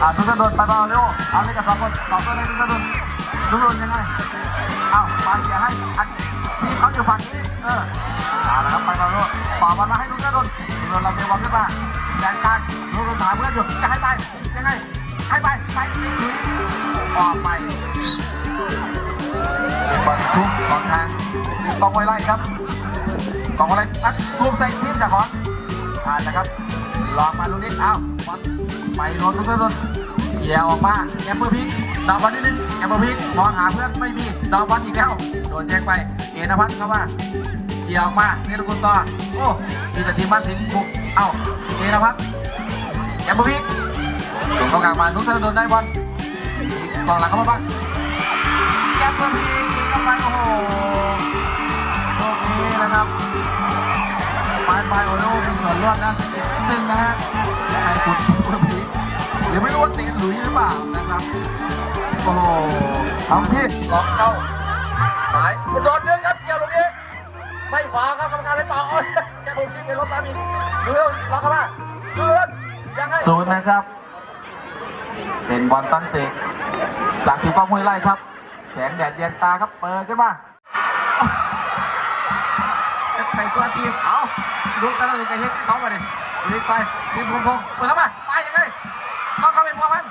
อ่าทุกท่านโดนไปบอลเร็วเอาเลยกับสองคนสองคนเลยทุกท่านโดนทุกคนยังไงเอาไปเกียให้อันทีมเขาอยู่ฝั่งนี้เออเอาละครับไปบอลเร็วป่าบอลมาให้ทุกท่านโดนทุกท่านเราเบลบอลขึ้นมาแดนกลางทุกคนหาเพื่อนอยู่จะให้ไปยังไงให้ไปไปยิงออกไปบอลทุกกองทางกองไวไล่ครับกองไวไล่นักทุบใส่ทีมจากของอ่านะครับลองมาลูกนี้เอาบอล ไปโดนทุกท่านโดนเกี่ยออกมาแอมเปอร์พิกดอกบอลนิดนึงแอมเปอร์พิกมองหาเพื่อนไม่มีดอกบอลอีกแล้วโดนแย่งไปเอนพัฒน์เข้ามาเกี่ยออกมาเนรกุลต่อโอ้มีแต่ทีมบ้านสิงบุกเอ้าเอนพัฒน์แอมเปอร์พิกส่งเข้ากลางมาทุกท่านโดนได้บอลกองหลังเข้ามาบ้างแอมเปอร์พิกยิงเข้าไปโอ้โหลูกนี้นะครับไปลายปลายโอโลมีส่วนร่วมนะสิบนิดนึงนะฮะให้คุณแอมเปอร์พิกหรือไม่รู้ว่าตีนหลุยหรือเปล่านะครับ โอ้โหเอาที่ล็อกเข้าสายอุดรเนื้อครับเกี่ยวตรงนี้ไม่ขวาครับกรรมการไม่เป่าโอ้ยแกผมที่เป็นรถตามอีกดูเร็วล็อกเข้ามาดูเร็วยังไงศูนย์นะครับ เป็นบอลตั้งเตะจากทีมป้อมห้วยไร่ครับ แสงแดดแยงตาครับเปิดขึ้นมาไปตัวทีมเอา ดูกันเลยจะเฮ็ดที่เขามาดิรีบไปทีมพงพงเปิดเข้ามาไปยังไงต้องเข้าไปพัวพัน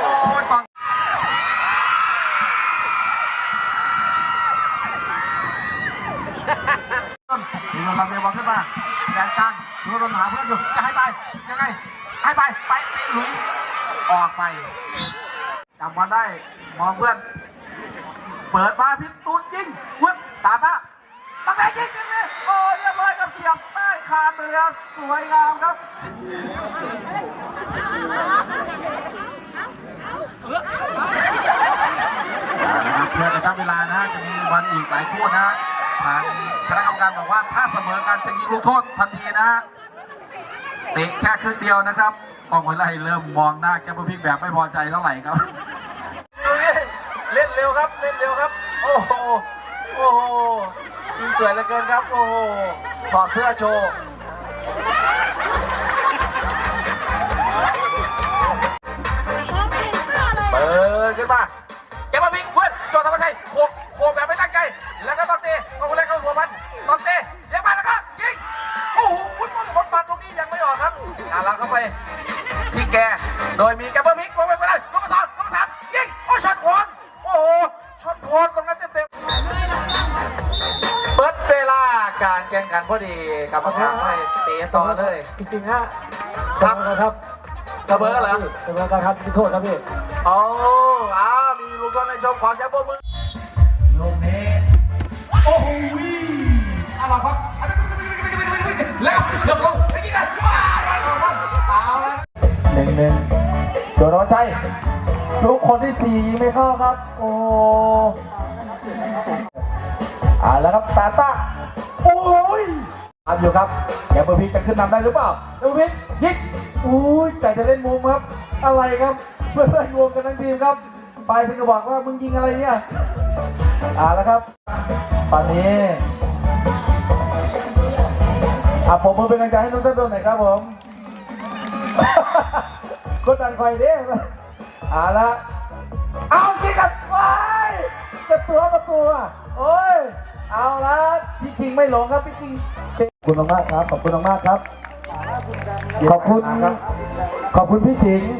โอ้ยปังมีมันลำเรียบอลขึ้นมาแดนกลางดูโดนหาเพื่อนอยู่จะให้ไปยังไงให้ไปไปเตะหลุยออกไปจำบอลได้มองเพื่อน เปิดมาพิษตูนยิงเพื่อนตาตาตั้งแต่ยิงยิงเลยโอ้เรียบร้อยกับเสียบใต้คานไปเลยสวยงามครับเพื่อกระชับเวลานะจะมีบอลอีกหลายคู่นะทางคณะกรรมการบอกว่าถ้าเสมอกันจะยิงลูกโทษทันทีนะเตะแค่ครึ่งเดียวนะครับกองหวยไล่เริ่มมองหน้าแกปเปอร์พิกแบบไม่พอใจเท่าไหร่ครับ เร็วครับเล่นเร็วครับ โอ้โหโอ้โหยิงสวยเหลือเกินครับ โอ้โหถอดเสื้อโชว์เปิดขึ้นมาเก็บมาวิ่งเพื่อนโจทย์ธรรมชัยโขกโขกแบบไม่ตั้งใจ แล้วก็ต้องเตะก็คนแรกเข้าหัวมันต้องเตะเลี้ยงมาแล้วก็ยิงโอ้โหมันผลปัดตรงนี้ยังไม่ออกครับอ่าเราเข้าไปที่แกโดยมีแกเบอร์พิกวางไว้ไปเลยลูกมา โคนตรงนั้นเต็มๆเปิดเวลาการแข่งขันพอดีกรรมการให้เตะต่อเลยพี่สิงห์ฮะครับเสมอกันครับเสมอเหรอเสมอกันครับพี่โทษครับพี่โอ้อ้ามีลูกโทษในชมขอแชมป์โบมือลูกนี้โอ้โหเอาล่ะครับแล้วเดี๋ยวลงไปกินกันว้าวเอาครับเอาละหนึ่งหนึ่งโดนธรรมชัย ลูกคนที่สี่ยิงไม่เข้าครับ โอ้อาแล้วครับตาตาโอ้ยทำอยู่ครับแกเบอร์พีจะขึ้นนำได้หรือเปล่าเบอร์พียิงอุ้ยแต่จะเล่นมุมครับ อะไรครับ เพื่อนๆรวมกันทั้งทีมครับ ไปถึงก็บอกว่ามึงยิงอะไรเนี่ยอ่าแล้วครับ ตอนนี้อะผมมือเป็นกำลังใจให้น้องต้นโดนหน่อยครับผมกดดันคอยเด้ เอาละเอาจริงกันไว้จะตัวประตูอะโอ้ย เอาละพี่คิงไม่หลงครับพี่คิงขอบคุณมากๆครับ ขอบคุณมากๆครับ ขอบคุณ ขอบคุณพี่สิงห์